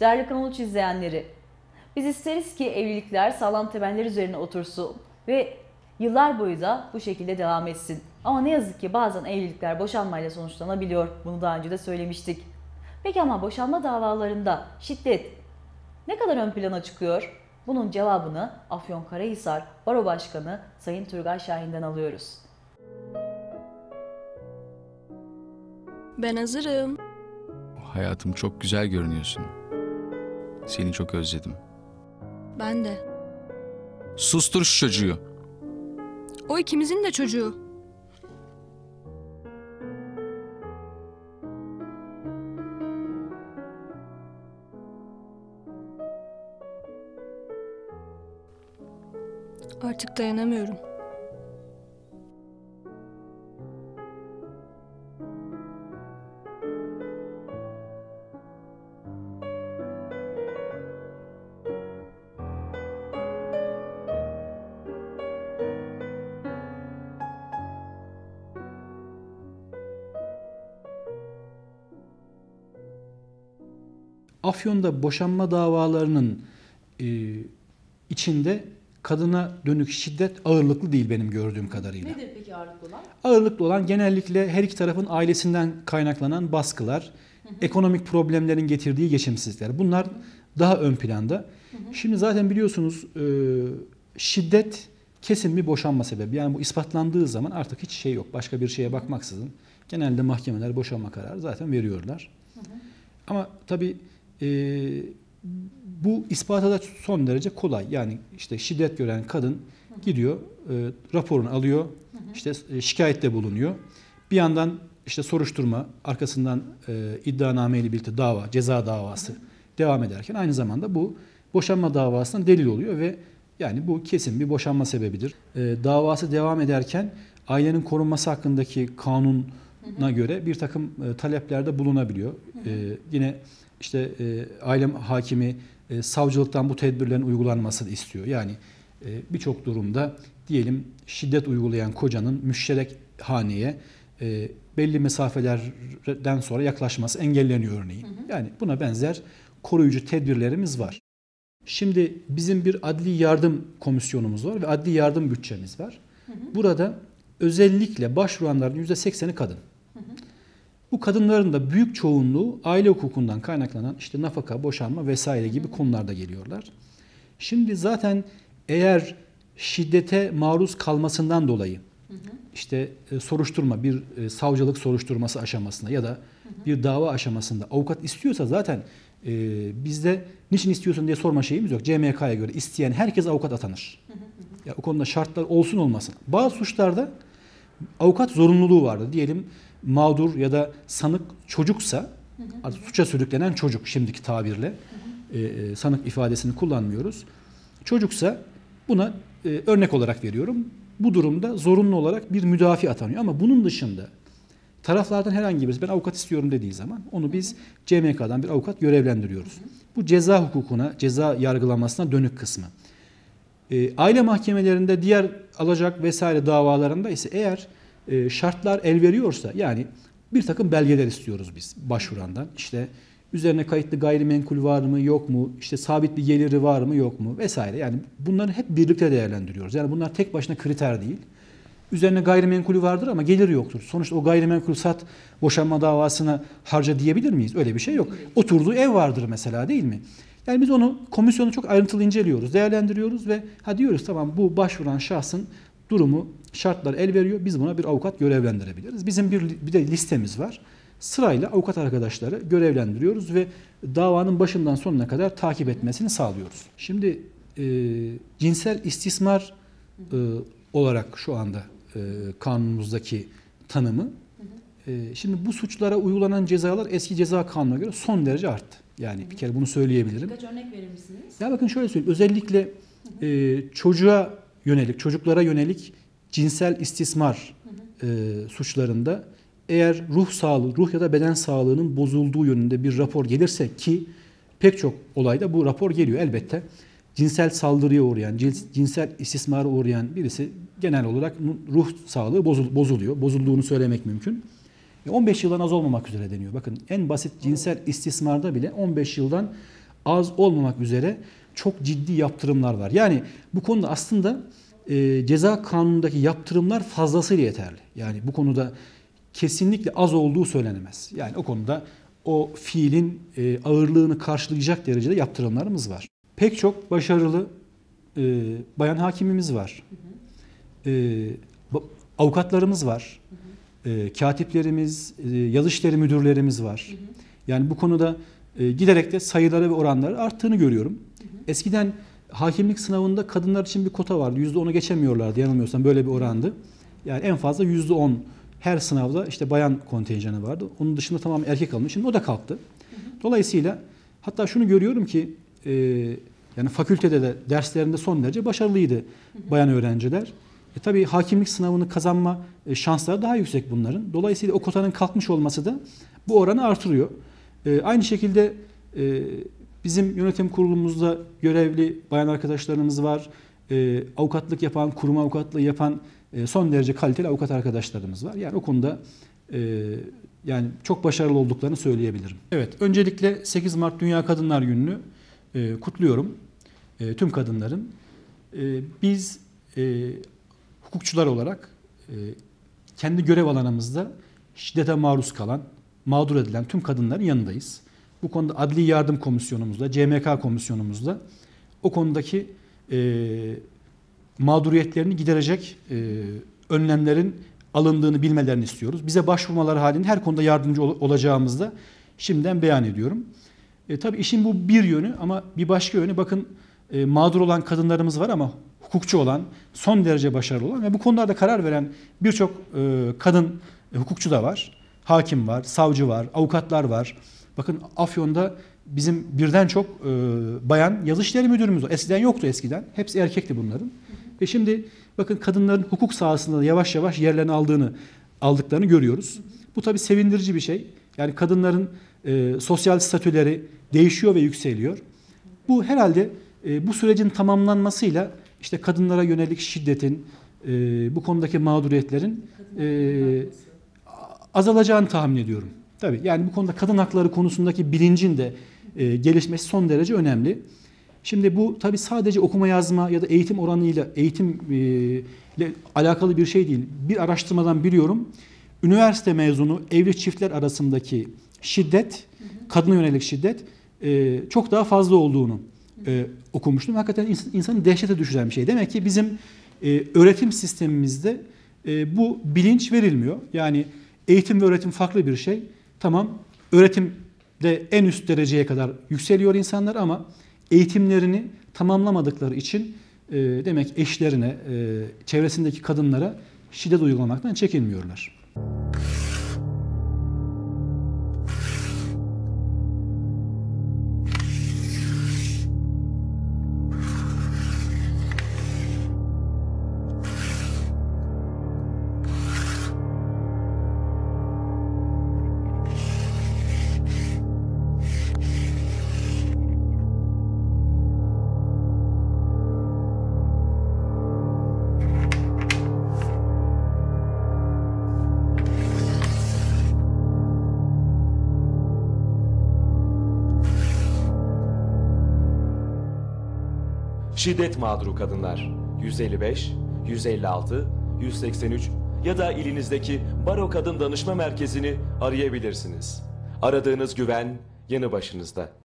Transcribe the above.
Değerli Kanal 3 izleyenleri, biz isteriz ki evlilikler sağlam temeller üzerine otursun ve yıllar boyu da bu şekilde devam etsin. Ama ne yazık ki bazen evlilikler boşanmayla sonuçlanabiliyor. Bunu daha önce de söylemiştik. Peki ama boşanma davalarında şiddet ne kadar ön plana çıkıyor? Bunun cevabını Afyonkarahisar Baro Başkanı Sayın Turgay Şahin'den alıyoruz. Ben hazırım. Hayatım çok güzel görünüyorsun. Seni çok özledim. Ben de. Sustur şu çocuğu. O ikimizin de çocuğu. Artık dayanamıyorum. Afyon'da boşanma davalarının e, içinde kadına dönük şiddet ağırlıklı değil benim gördüğüm kadarıyla. Nedir peki ağırlıklı olan? Ağırlıklı olan genellikle her iki tarafın ailesinden kaynaklanan baskılar, ekonomik problemlerin getirdiği geçimsizlikler. Bunlar daha ön planda. Şimdi zaten biliyorsunuz e, şiddet kesin bir boşanma sebebi. Yani bu ispatlandığı zaman artık hiç şey yok. Başka bir şeye bakmaksızın genelde mahkemeler boşanma kararı zaten veriyorlar. Ama tabii e, bu ispata da son derece kolay. Yani işte şiddet gören kadın gidiyor, e, raporunu alıyor, işte e, şikayette bulunuyor. Bir yandan işte soruşturma, arkasından e, iddianame ile birlikte dava, ceza davası devam ederken aynı zamanda bu boşanma davasından delil oluyor ve yani bu kesin bir boşanma sebebidir. E, davası devam ederken ailenin korunması hakkındaki kanuna göre bir takım e, taleplerde bulunabiliyor. E, yine işte e, aile hakimi e, savcılıktan bu tedbirlerin uygulanmasını istiyor. Yani e, birçok durumda diyelim şiddet uygulayan kocanın müşterek haneye e, belli mesafelerden sonra yaklaşması engelleniyor örneğin. Yani buna benzer koruyucu tedbirlerimiz var. Şimdi bizim bir adli yardım komisyonumuz var ve adli yardım bütçemiz var. Burada özellikle başvuranların %80'i kadın. Bu kadınların da büyük çoğunluğu aile hukukundan kaynaklanan işte nafaka, boşanma vesaire gibi konularda geliyorlar. Şimdi zaten eğer şiddete maruz kalmasından dolayı işte e, soruşturma bir e, savcılık soruşturması aşamasında ya da bir dava aşamasında avukat istiyorsa zaten e, bizde niçin istiyorsun diye sorma şeyimiz yok. CMK'ya göre isteyen herkes avukat atanır. Ya o konuda şartlar olsun olmasın. Bazı suçlarda avukat zorunluluğu vardı. Diyelim mağdur ya da sanık çocuksa artık suça sürüklenen çocuk şimdiki tabirle e, e, sanık ifadesini kullanmıyoruz. Çocuksa buna e, örnek olarak veriyorum. Bu durumda zorunlu olarak bir müdafi atanıyor ama bunun dışında taraflardan herhangi birisi ben avukat istiyorum dediği zaman onu biz CMK'dan bir avukat görevlendiriyoruz. Bu ceza hukukuna, ceza yargılamasına dönük kısmı. E, aile mahkemelerinde diğer alacak vesaire davalarında ise eğer e, şartlar el veriyorsa yani bir takım belgeler istiyoruz biz başvurandan. İşte üzerine kayıtlı gayrimenkul var mı yok mu işte sabit bir geliri var mı yok mu vesaire yani bunları hep birlikte değerlendiriyoruz. Yani bunlar tek başına kriter değil. Üzerine gayrimenkulü vardır ama geliri yoktur. Sonuçta o gayrimenkul sat boşanma davasına harca diyebilir miyiz? Öyle bir şey yok. Oturduğu ev vardır mesela değil mi? Yani biz onu komisyonu çok ayrıntılı inceliyoruz, değerlendiriyoruz ve ha diyoruz tamam bu başvuran şahsın durumu, şartlar el veriyor. Biz buna bir avukat görevlendirebiliriz. Bizim bir, bir de listemiz var. Sırayla avukat arkadaşları görevlendiriyoruz ve davanın başından sonuna kadar takip etmesini sağlıyoruz. Şimdi e, cinsel istismar e, olarak şu anda e, kanunumuzdaki tanımı. E, şimdi bu suçlara uygulanan cezalar eski ceza kanununa göre son derece arttı. Yani bir kere bunu söyleyebilirim. Birkaç örnek verir misiniz? Ya bakın şöyle söyleyeyim. Özellikle e, çocuğa yönelik, çocuklara yönelik cinsel istismar e, suçlarında eğer ruh sağlığı, ruh ya da beden sağlığının bozulduğu yönünde bir rapor gelirse ki pek çok olayda bu rapor geliyor elbette. Cinsel saldırıya uğrayan, cins- cinsel istismara uğrayan birisi genel olarak ruh sağlığı bozul- bozuluyor. Bozulduğunu söylemek mümkün. E, 15 yıldan az olmamak üzere deniyor. Bakın en basit cinsel istismarda bile 15 yıldan az olmamak üzere çok ciddi yaptırımlar var. Yani bu konuda aslında e, ceza kanunundaki yaptırımlar fazlasıyla yeterli. Yani bu konuda kesinlikle az olduğu söylenemez. Yani o konuda o fiilin e, ağırlığını karşılayacak derecede yaptırımlarımız var. Pek çok başarılı e, bayan hakimimiz var. E, avukatlarımız var. E, katiplerimiz, e, yazı işleri müdürlerimiz var. Yani bu konuda e, giderek de sayıları ve oranları arttığını görüyorum. Eskiden hakimlik sınavında kadınlar için bir kota vardı. %10'u geçemiyorlardı yanılmıyorsam böyle bir orandı. Yani en fazla %10 her sınavda işte bayan kontenjanı vardı. Onun dışında tamamen erkek alınmış. Şimdi o da kalktı. Dolayısıyla hatta şunu görüyorum ki e, yani fakültede de derslerinde son derece başarılıydı bayan öğrenciler. E tabii hakimlik sınavını kazanma e, şansları daha yüksek bunların. Dolayısıyla o kotanın kalkmış olması da bu oranı artırıyor. E, aynı şekilde e, bizim yönetim kurulumuzda görevli bayan arkadaşlarımız var. E, avukatlık yapan, kurum avukatlığı yapan e, son derece kaliteli avukat arkadaşlarımız var. Yani o konuda e, yani çok başarılı olduklarını söyleyebilirim. Evet, öncelikle 8 Mart Dünya Kadınlar Günü'nü e, kutluyorum. E, tüm kadınların. E, biz e, hukukçular olarak e, kendi görev alanımızda şiddete maruz kalan, mağdur edilen tüm kadınların yanındayız. Bu konuda Adli Yardım Komisyonumuzda, CMK Komisyonumuzda o konudaki e, mağduriyetlerini giderecek e, önlemlerin alındığını bilmelerini istiyoruz. Bize başvurmaları halinde her konuda yardımcı ol- olacağımızda şimdiden beyan ediyorum. E, tabii işin bu bir yönü ama bir başka yönü bakın e, mağdur olan kadınlarımız var ama hukukçu olan, son derece başarılı olan ve bu konularda karar veren birçok e, kadın e, hukukçu da var. Hakim var, savcı var, avukatlar var. Bakın Afyon'da bizim birden çok e, bayan yazı müdürümüz var. Eskiden yoktu eskiden. Hepsi erkekti bunların. Ve şimdi bakın kadınların hukuk sahasında da yavaş yavaş yerlerini aldığını aldıklarını görüyoruz. Bu tabii sevindirici bir şey. Yani kadınların e, sosyal statüleri değişiyor ve yükseliyor. Bu herhalde e, bu sürecin tamamlanmasıyla işte kadınlara yönelik şiddetin, e, bu konudaki mağduriyetlerin e, azalacağını tahmin ediyorum. Tabii yani bu konuda kadın hakları konusundaki bilincin de e, gelişmesi son derece önemli. Şimdi bu tabii sadece okuma yazma ya da eğitim oranıyla eğitim e, alakalı bir şey değil. Bir araştırmadan biliyorum. Üniversite mezunu evli çiftler arasındaki şiddet, kadına yönelik şiddet e, çok daha fazla olduğunu e, okumuştum. Hakikaten ins- insanı dehşete düşüren bir şey. Demek ki bizim e, öğretim sistemimizde e, bu bilinç verilmiyor. Yani eğitim ve öğretim farklı bir şey. Tamam öğretimde en üst dereceye kadar yükseliyor insanlar ama eğitimlerini tamamlamadıkları için e, demek eşlerine, e, çevresindeki kadınlara şiddet uygulamaktan çekinmiyorlar. Şiddet mağduru kadınlar 155, 156, 183 ya da ilinizdeki Baro Kadın Danışma Merkezi'ni arayabilirsiniz. Aradığınız güven yanı başınızda.